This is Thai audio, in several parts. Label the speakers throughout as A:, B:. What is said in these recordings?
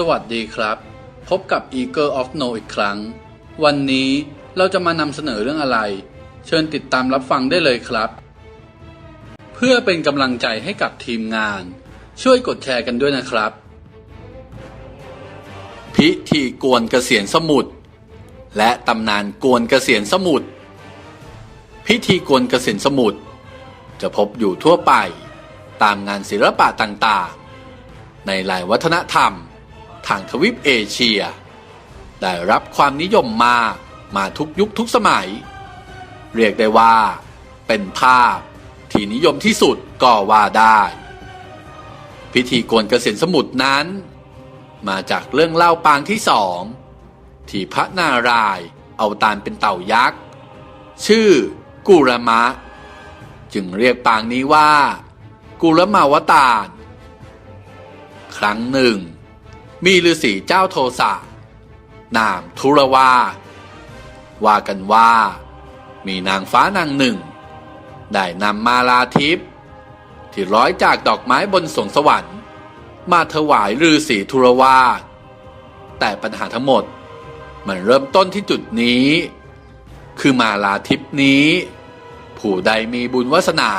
A: สวัสดีครับ พบกับ Eagle of No อีกครั้ง วันนี้เราจะมานำเสนอเรื่องอะไร เชิญติดตามรับฟังได้เลยครับ เพื่อเป็นกำลังใจให้กับทีมงาน ช่วยกดแชร์กันด้วยนะครับ พิธีกวนเกษียณสมุทรและตำนานกวนเกษียณสมุทรพิธีกวนเกษียณสมุทรจะพบอยู่ทั่วไป ตามงานศิลปะต่างๆ ในหลายวัฒนธรรม ทางทวีปเอเชีย ได้รับความนิยมมามาทุกยุคทุกสมัย เรียกได้ว่า เป็นภาพที่นิยมที่สุดก็ว่าได้ พิธีกวนเกษียณสมุทรนั้น มาจากเรื่องเล่าปางที่สองที่พระนารายณ์เอาตานเป็นเต่ายักษ์ ชื่อกุรมะ จึงเรียกปางนี้ว่า กุรมาวตารครั้งหนึ่ง มีฤาษีเจ้าโทสะ นามทุรวา ว่ากันว่า มีนางฟ้านางหนึ่ง ได้นำมาลาทิพย์ที่ร้อยจากดอกไม้บนสวงสวรรค์ มาถวายฤาษีทุรวา แต่ปัญหาทั้งหมดมันเริ่มต้นที่จุดนี้ คือมาลาทิพย์นี้ ผู้ใดมีบุญวาสนา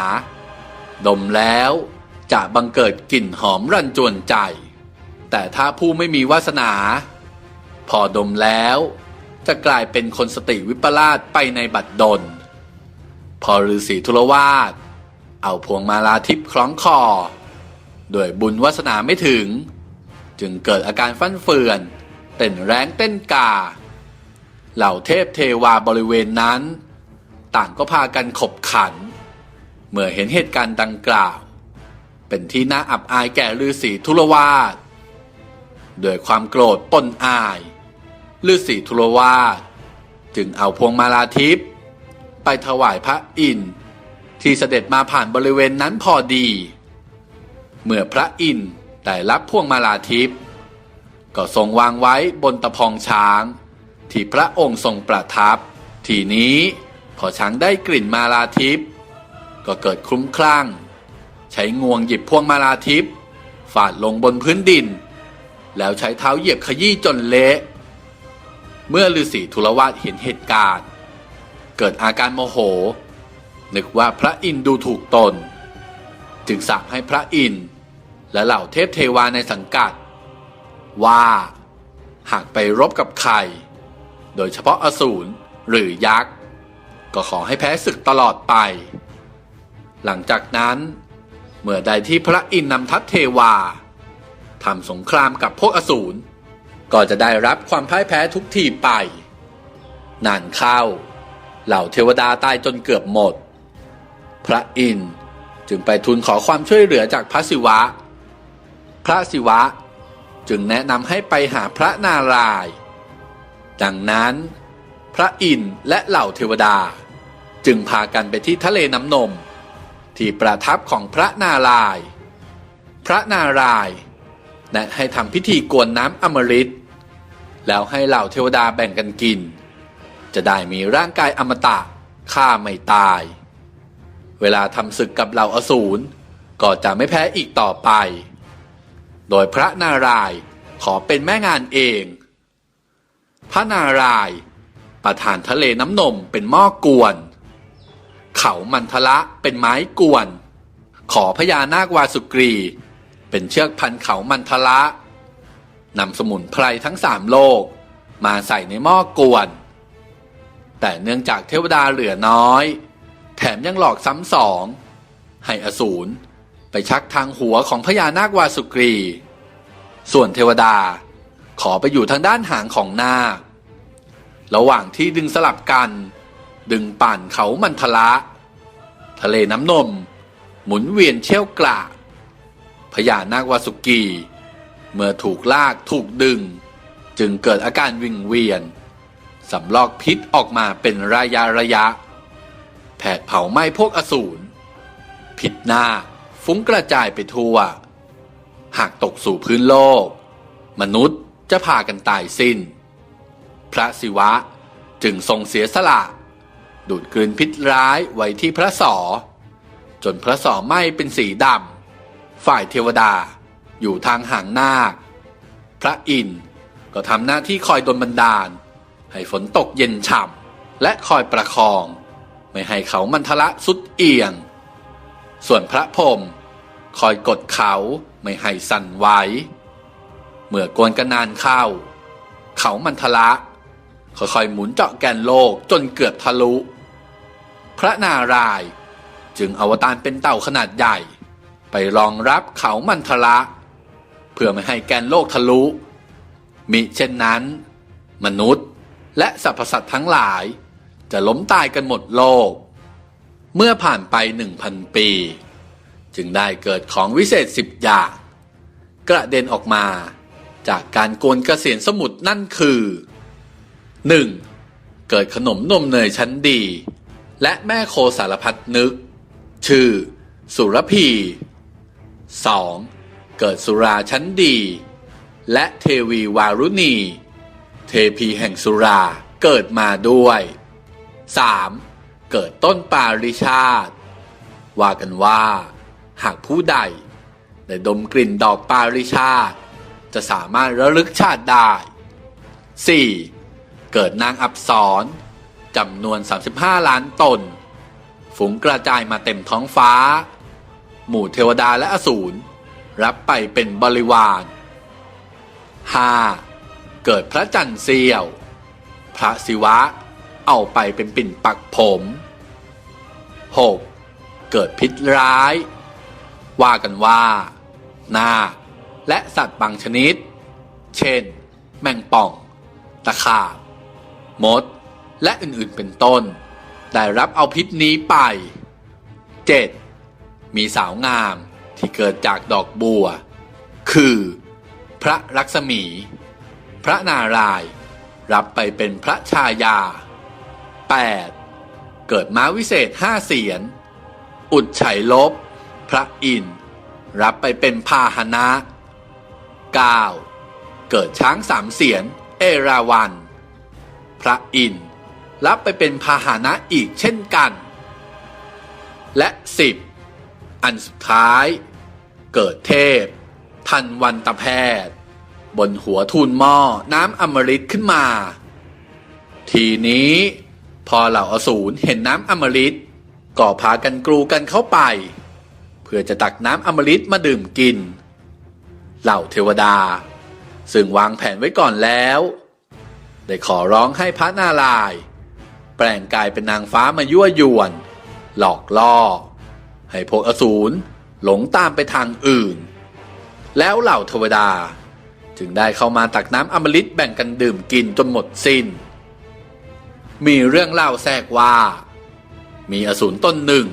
A: ดมแล้วจะบังเกิดกลิ่นหอมรันจวนใจ แต่ถ้าผู้ไม่มีวาสนา พอดมแล้ว จะกลายเป็นคนสติวิปลาสไปในบัดดล พอฤาษีทุรวาสเอาพวงมาลาทิพย์คล้องคอโดยบุญวาสนาไม่ถึง จึงเกิดอาการฟั่นเฟือน เต้นแรงเต้นกา เหล่าเทพเทวาบริเวณนั้น ต่างก็พากันขบขัน เมื่อเห็นเหตุการณ์ดังกล่าว เป็นที่น่าอับอายแก่ฤาษีทุรวาส ด้วยความโกรธปนอายฤาษีทุรวาสจึงเอาพวงมาลาทิพย์ไปถวายพระอินทร์ที่เสด็จมาผ่านบริเวณนั้นพอดี เมื่อพระอินทร์ได้รับพวงมาลาทิพย์ก็ทรงวางไว้บนตะพองช้าง ที่พระองค์ทรงประทับ ทีนี้พอช้างได้กลิ่นมาลาทิพย์ก็เกิดคลุ้มคลั่ง ใช้งวงหยิบพวงมาลาทิพย์ฟาดลงบนพื้นดิน แล้วใช้เท้าเหยียบขยี้จนเละ เมื่อฤาษีทุลวาสเห็นเหตุการณ์ เกิดอาการโมโห นึกว่าพระอินทร์ดูถูกตน จึงสั่งให้พระอินทร์และเหล่าเทพเทวาในสังกัด ว่า หากไปรบกับใคร โดยเฉพาะอสูรหรือยักษ์ ก็ขอให้แพ้ศึกตลอดไป หลังจากนั้น เมื่อใดที่พระอินทร์นำทัพเทวา ทำสงครามกับพวกอสูรก็จะได้รับความพ่ายแพ้ทุกทีไป นานเข้า เหล่าเทวดาตายจนเกือบหมด พระอินทร์จึงไปทูลขอความช่วยเหลือจากพระศิวะ พระศิวะจึงแนะนำให้ไปหาพระนารายณ์ดังนั้น พระอินทร์และเหล่าเทวดา จึงพากันไปที่ทะเลน้ำนม ที่ประทับของพระนารายณ์พระนารายณ์ แนะให้ทำพิธีกวนน้ำอมฤต แล้วให้เหล่าเทวดาแบ่งกันกิน จะได้มีร่างกายอมตะฆ่าไม่ตาย เวลาทำศึกกับเหล่าอสูรก็จะไม่แพ้อีกต่อไป โดยพระนารายณ์ขอเป็นแม่งานเอง พระนารายณ์ประทานทะเลน้ำนมเป็นหม้อกวน เขามันทละเป็นไม้กวน ขอพญานาควาสุกรี เป็นเชือกพันเขามันทละนำสมุนไพรทั้งสามโลก มาใส่ในหม้อกวน แต่เนื่องจากเทวดาเหลือน้อย แถมยังหลอกซ้ำสอง ให้อสูรไปชักทางหัวของพญานาควาสุกรี ส่วนเทวดาขอไปอยู่ทางด้านหางของนาคระหว่างที่ดึงสลับกัน ดึงปั่นเขามันทละ ทะเลน้ำนม หมุนเวียนเชี่ยวกระ พญานาควาสุกี เมื่อถูกลากถูกดึง จึงเกิดอาการวิงเวียนสำลอกพิษออกมาเป็นระยะระยะ แผดเผาไหม้พวกอสูรพิษหน้าฟุ้งกระจายไปทั่ว หากตกสู่พื้นโลก มนุษย์จะพากันตายสิ้น พระศิวะจึงทรงเสียสละ ดูดกลืนพิษร้ายไว้ที่พระสอ จนพระสอไหม้เป็นสีดำ ฝ่ายเทวดา อยู่ทางหางนาค พระอินทร์ก็ทำหน้าที่คอยดลบันดาล ให้ฝนตกเย็นฉ่ำและคอยประคอง ไม่ให้เขามันทะละสุดเอียง ส่วนพระพรมคอยกดเขาไม่ให้สั่นไหวเมื่อกวนกันนานเข้า เขามันทะละค่อยๆหมุนเจาะแกนโลกจนเกือบทะลุ พระนารายณ์จึงอวตารเป็นเต่าขนาดใหญ่ ไปรองรับเขามันทะละ เพื่อไม่ให้แกนโลกทะลุ มิเช่นนั้น มนุษย์และสรรพสัตว์ทั้งหลาย จะล้มตายกันหมดโลก เมื่อผ่านไปหนึ่งพันปี จึงได้เกิดของวิเศษสิบอย่างกระเด็นออกมาจากการโกนเกษียณสมุทรนั่นคือ 1. เกิดขนมนมเนยชั้นดี และแม่โคสารพัดนึก ชื่อ สุรพี 2. เกิดสุราชั้นดี และเทวีวารุณี เทพีแห่งสุราเกิดมาด้วย 3. เกิดต้นปาริชาติ ว่ากันว่า หากผู้ใดได้ดมกลิ่นดอกปาริชาติ จะสามารถระลึกชาติได้ 4. เกิดนางอับสรจำนวน 35 ล้านตน ฝูงกระจายมาเต็มท้องฟ้า หมู่เทวดาและอสูรรับไปเป็นบริวาร 5. เกิดพระจันทร์เสี้ยว พระศิวะ เอาไปเป็นปิ่นปักผม 6. เกิดพิษร้าย ว่ากันว่า นาคและสัตว์บางชนิด เช่น แมงป่อง ตะขาบ มด และอื่นๆเป็นต้น ได้รับเอาพิษนี้ไป 7. มีสาวงามที่เกิดจากดอกบัว คือ พระลักษมี พระนารายรับไปเป็นพระชายา 8. เกิดม้าวิเศษห้าเสียน อุดไฉลบ พระอินรับไปเป็นพาหนะ 9. เกิดช้างสามเสียน เอราวัณพระอินร์รับไปเป็นพาหนะอีกเช่นกัน และ 10. อันสุดท้าย เกิดเทพ ทันวันตแพทย์ บนหัวทูลหม้อน้ำอมฤตขึ้นมา ทีนี้พอเหล่าอสูรเห็นน้ำอมฤตก็พากันกรูกันเข้าไป เพื่อจะตักน้ำอมฤตมาดื่มกิน เหล่าเทวดา ซึ่งวางแผนไว้ก่อนแล้ว ได้ขอร้องให้พระนารายณ์แปลงกายเป็นนางฟ้ามายั่วยวน หลอกล่อ ให้พวกอสูรหลงตามไปทางอื่น แล้วเหล่าเทวดา จึงได้เข้ามาตักน้ำอมฤตแบ่งกันดื่มกินจนหมดสิน้น มีเรื่องเล่าแทรกว่า มีอสูรตนหนึ่ง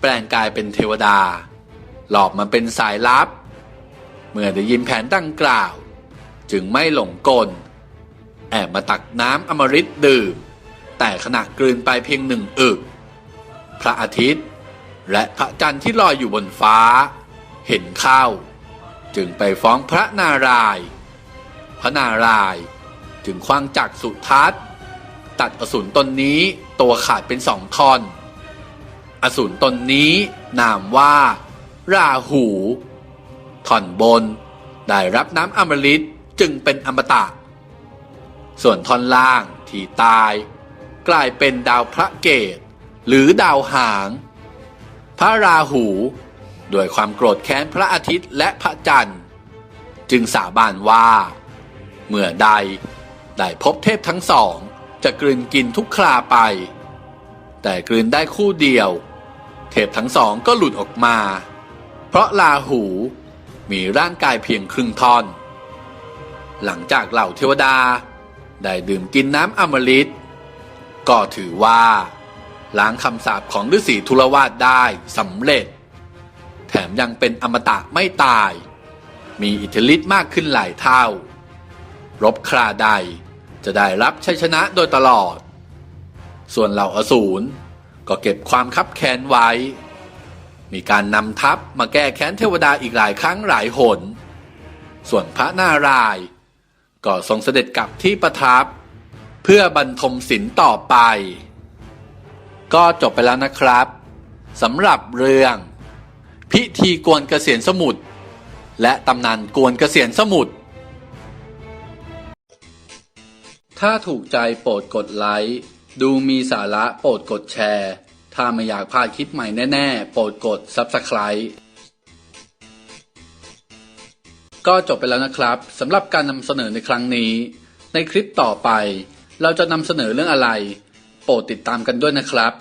A: แปลงกายเป็นเทวดา หลอกมาเป็นสายลับ เมื่อได้ยินแผนดังกล่าว จึงไม่หลงกล แอบมาตักน้ำอมฤตดื่ม แต่ขณะกลืนไปเพียงหนึ่งอึกพระอาทิตย์ และพระจันทร์ที่ลอยอยู่บนฟ้า เห็นเข้า จึงไปฟ้องพระนารายณ์พระนารายณ์จึงคว้างจักสุทัศน์ ตัดอสูรตนนี้ตัวขาดเป็นสองท่อน อสูรตนนี้นามว่า ราหูท่อนบนได้รับน้ำอมฤตจึงเป็นอมตะ ส่วนท่อนล่างที่ตาย กลายเป็นดาวพระเกต หรือดาวหาง พระราหูด้วยความโกรธแค้นพระอาทิตย์และพระจันทร์ จึงสาบานว่า เมื่อใดได้พบเทพทั้งสอง จะกลืนกินทุกคราไป แต่กลืนได้คู่เดียว เทพทั้งสองก็หลุดออกมา เพราะลาหูมีร่างกายเพียงครึ่งท่อน หลังจากเหล่าเทวดา ได้ดื่มกินน้ำอมฤตก็ถือว่า ล้างคำสาปของฤาษีทุลวาสได้สำเร็จ แถมยังเป็นอมตะไม่ตาย มีอิทธิฤทธิ์มากขึ้นหลายเท่า รบคราใดจะได้รับชัยชนะโดยตลอด ส่วนเหล่าอสูรก็เก็บความคับแค้นไว้ มีการนำทัพมาแก้แค้นเทวดาอีกหลายครั้งหลายหน ส่วนพระนารายณ์ก็ทรงเสด็จกลับที่ประทับ เพื่อบรรทมศิลต่อไป ก็จบไปแล้วนะครับสำหรับเรื่อง พิธีกวนเกษียณสมุทรและตำนานกวนเกษียณสมุทรถ้าถูกใจโปรดกดไลค์ดูมีสาระโปรดกดแชร์ ถ้าไม่อยากพลาดคลิปใหม่แน่ ๆ โปรดกด Subscribe ก็จบไปแล้วนะครับสำหรับการนำเสนอในครั้งนี้ ในคลิปต่อไป เราจะนำเสนอเรื่องอะไร โปรดติดตามกันด้วยนะครับ